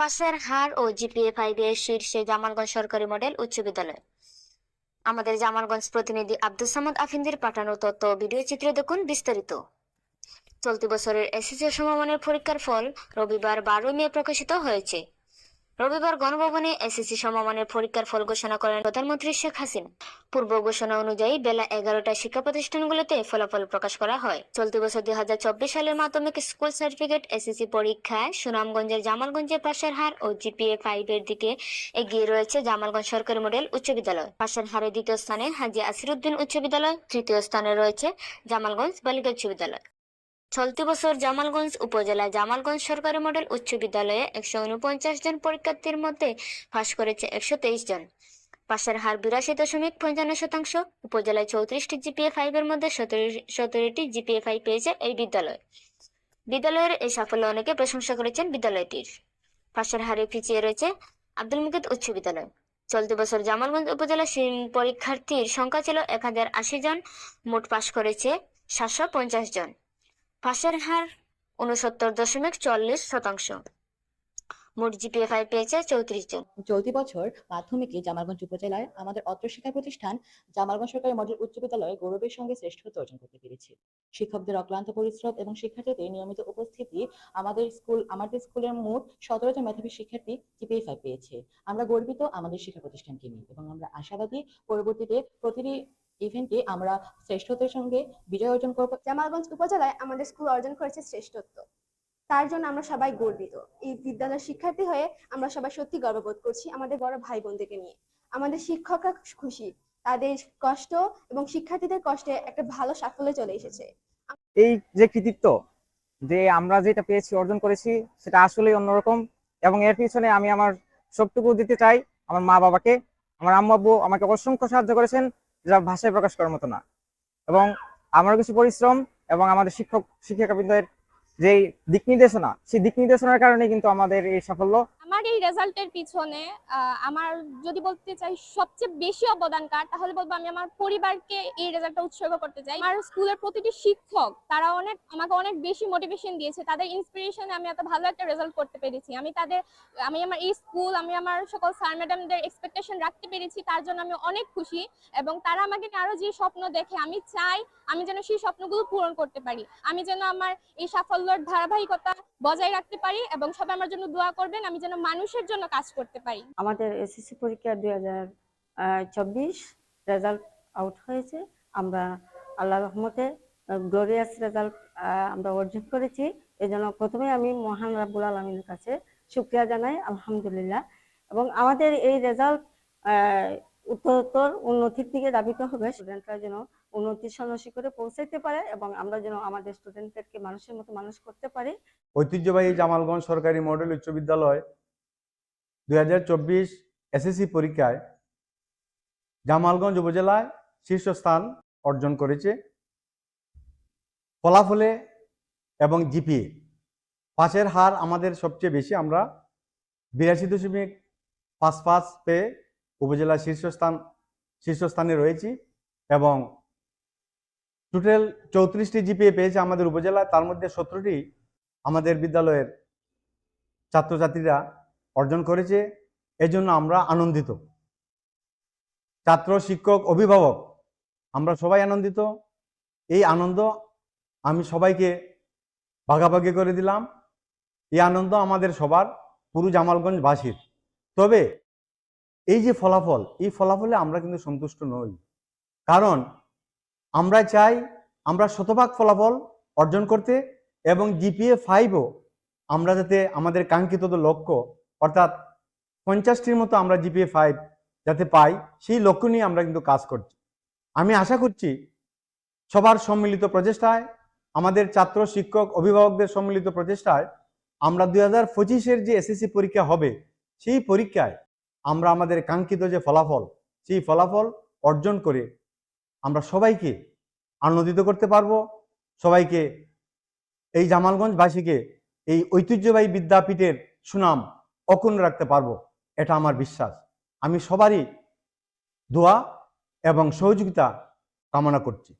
পাশের হার ও জিপিএ ফাইভের শীর্ষে জামালগঞ্জ সরকারি মডেল উচ্চ বিদ্যালয়। আমাদের জামালগঞ্জ প্রতিনিধি আব্দুল সামাদ আফিন্দির পাঠানো তথ্য ভিডিও চিত্র দেখুন বিস্তারিত। চলতি বছরের এসএসসি সমমানের পরীক্ষার ফল রবিবার বারোই মে প্রকাশিত হয়েছে। রবিবার গণভবনে এসএসসি সমমানের পরীক্ষার ফল ঘোষণা করেন প্রধানমন্ত্রী শেখ হাসিনা। পূর্ব ঘোষণা অনুযায়ী বেলা এগারোটায় শিক্ষা প্রতিষ্ঠানগুলোতে ফলাফল প্রকাশ করা হয়। চলতি বছর দুই হাজার চব্বিশ সালের মাধ্যমিক স্কুল সার্টিফিকেট, এসএসসি পরীক্ষায় সুনামগঞ্জের জামালগঞ্জের পাশের হার ও জিপিএ ফাইভের দিকে এগিয়ে রয়েছে জামালগঞ্জ সরকারি মডেল উচ্চ বিদ্যালয়। পাশের হারে দ্বিতীয় স্থানে হাজি আসিরুদ্দিন উচ্চ বিদ্যালয়, তৃতীয় স্থানে রয়েছে জামালগঞ্জ বালিকা উচ্চ বিদ্যালয়। চলতি বছর জামালগঞ্জ উপজেলায় জামালগঞ্জ সরকারি মডেল উচ্চ বিদ্যালয়ে একশো উনপঞ্চাশ জন পরীক্ষার্থীর মধ্যে পাশ করেছে একশো তেইশ জন। পাশের হার বিরাশি দশমিক পঞ্চান্ন শতাংশ, উপজেলায় চৌত্রিশটি জিপিএ ফাইভের মধ্যে সতেরোটি জিপিএ ফাইভ পেয়েছে এই বিদ্যালয়। বিদ্যালয়ের এই সাফল্য অনেকে প্রশংসা করেছেন বিদ্যালয়টির। পাশের হারে পিছিয়ে রয়েছে আব্দুল মুকিদ উচ্চ বিদ্যালয়। চলতি বছর জামালগঞ্জ উপজেলা পরীক্ষার্থীর সংখ্যা ছিল এক হাজার আশি জন, মোট পাশ করেছে সাতশো পঞ্চাশ জন। পাশের হার উনসত্তর দশমিক চল্লিশ শতাংশ। মোট জিপিএ ফাইভ পেয়েছে চৌত্রিশ জন। চলতি বছর মাধ্যমিকে জামালগঞ্জ উপজেলায় আমাদের অত্র শিক্ষা প্রতিষ্ঠান জামালগঞ্জ সরকারি মডেল উচ্চ বিদ্যালয়ে গৌরবের সঙ্গে শ্রেষ্ঠত্ব অর্জন করতে পেরেছে। শিক্ষকদের অক্লান্ত পরিশ্রম এবং শিক্ষার্থীদের নিয়মিত উপস্থিতি আমাদের স্কুল, আমাদের স্কুলের মোট সতেরো জন মেধাবী শিক্ষার্থী জিপিএ ফাইভ পেয়েছে। আমরা গর্বিত আমাদের শিক্ষা প্রতিষ্ঠানকে নিয়ে এবং আমরা আশাবাদী পরবর্তীতে প্রতিটি ইভেন্টে আমরা শ্রেষ্ঠত্বের সঙ্গে বিজয় অর্জন করব। জামালগঞ্জ উপজেলায় আমাদের স্কুল অর্জন করেছে শ্রেষ্ঠত্ব। তার জন্য আমরা সবাই গর্বিত। এই বিদ্যালয়ের শিক্ষার্থী হয়ে আমরা সবাই সত্যি গর্ববোধ করছি আমাদের বড় ভাই বোনদেরকে নিয়ে। আমাদের শিক্ষকরা খুশি। তাদের কষ্ট এবং শিক্ষার্থীদের কষ্টে একটা ভালো সাফল্য চলে এসেছে। এই যে কৃতিত্ব যে আমরা যেটা পেয়েছি, অর্জন করেছি, সেটা আসলেই অন্যরকম এবং এর পিছনে আমি আমার সবটুকু দিতে চাই আমার মা বাবাকে আমার আম্মু আব্বু আমাকে অসংখ্য সাহায্য করেছেন। যা ভাষায় প্রকাশ করার মতো না। এবং আমার কিছু পরিশ্রম এবং আমাদের শিক্ষক, শিক্ষিকাবৃন্দের যে দিক নির্দেশনা, সেই দিক নির্দেশনার কারণে কিন্তু আমাদের এই সাফল্য আমার এই রেজাল্টের পিছনে আমার যদি বলতে চাই সবচেয়ে বেশি অবদান কার, তাহলে বলব আমি আমার পরিবারকে এই রেজাল্টটা উৎসর্গ করতে চাই। আমার স্কুলের প্রতিটি শিক্ষক, তারা অনেক, আমাকে অনেক বেশি মোটিভেশন দিয়েছে। তাদের ইন্সপিরেশনে আমি এত ভালো একটা রেজাল্ট করতে পেরেছি। আমি তাদের, আমি আমার এই স্কুল আমি আমার সকল স্যার ম্যাডামদের এক্সপেকটেশন রাখতে পেরেছি, তার জন্য আমি অনেক খুশি এবং তারা আমাকে নিয়ে আরও যে স্বপ্ন দেখে, আমি চাই আমি যেন সেই স্বপ্নগুলো পূরণ করতে পারি। আমি যেন আমার এই সাফল্যের ধারাবাহিকতা বজায় রাখতে পারি এবং সবাই আমার জন্য দোয়া করবেন। আমি যেন মানুষের জন্য কাজ করতে পারি? আমাদের এসএসসি পরীক্ষা দুই হাজার চব্বিশ রেজাল্ট আউট হয়েছে। আমরা আল্লাহ রহমতে গ্লোরিয়াস রেজাল্ট আমরা অর্জন করেছি। এজন্য প্রথমে আমি মহান রাব্বুল আলমীর কাছে শুক্রিয়া জানাই আলহামদুলিল্লাহ। এবং আমাদের এই রেজাল্ট উত্তরোত্তর উন্নতির দিকে ধাবিত হবে। স্টুডেন্টরা যেন উন্নতির সন্ন্যাসী করে পৌঁছাইতে পারে এবং আমরা যেন আমাদের স্টুডেন্টদেরকে মানুষের মতো মানুষ করতে পারি। ঐতিহ্যবাহী জামালগঞ্জ সরকারি মডেল উচ্চ বিদ্যালয় দুই হাজার চব্বিশ এসএসসি পরীক্ষায় জামালগঞ্জ উপজেলায় শীর্ষস্থান অর্জন করেছে। ফলাফলে এবং জিপিএ। পাশের হার আমাদের সবচেয়ে বেশি, আমরা বিরাশি দশমিক পাঁচ পাঁচ পেয়ে উপজেলা শীর্ষস্থান, শীর্ষস্থানে রয়েছি এবং টোটাল চৌত্রিশটি জিপিএ পেয়েছে আমাদের উপজেলায়, তার মধ্যে সতেরোটি আমাদের বিদ্যালয়ের ছাত্রছাত্রীরা অর্জন করেছে, এজন্য আমরা আনন্দিত। ছাত্র, শিক্ষক, অভিভাবক, আমরা সবাই আনন্দিত। এই আনন্দ আমি সবাইকে ভাগাভাগি করে দিলাম। এই আনন্দ আমাদের সবার পুরো জামালগঞ্জবাসীর। তবে এই যে ফলাফল, এই ফলাফলে আমরা কিন্তু সন্তুষ্ট নই। কারণ আমরা চাই, আমরা শতভাগ ফলাফল অর্জন করতে এবং জিপিএ ফাইভও আমরা যাতে আমাদের কাঙ্ক্ষিত লক্ষ্য অর্থাৎ পঞ্চাশটির মতো আমরা জিপিএ ফাইভ যাতে পাই, সেই লক্ষ্য নিয়ে আমরা কিন্তু কাজ করছি। আমি আশা করছি সবার সম্মিলিত প্রচেষ্টায়, আমাদের ছাত্র, শিক্ষক, অভিভাবকদের সম্মিলিত প্রচেষ্টায় আমরা দুই হাজার পঁচিশের যে এসএসসি পরীক্ষা হবে, সেই পরীক্ষায় আমরা আমাদের কাঙ্ক্ষিত যে ফলাফল, সেই ফলাফল অর্জন করে আমরা সবাইকে আনন্দিত করতে পারব। সবাইকে এই জামালগঞ্জবাসীকে এই ঐতিহ্যবাহী বিদ্যাপীঠের সুনাম অক্ষুণ্ণ রাখতে পারব এটা আমার বিশ্বাস। আমি সবারই দোয়া এবং সহযোগিতা কামনা করছি।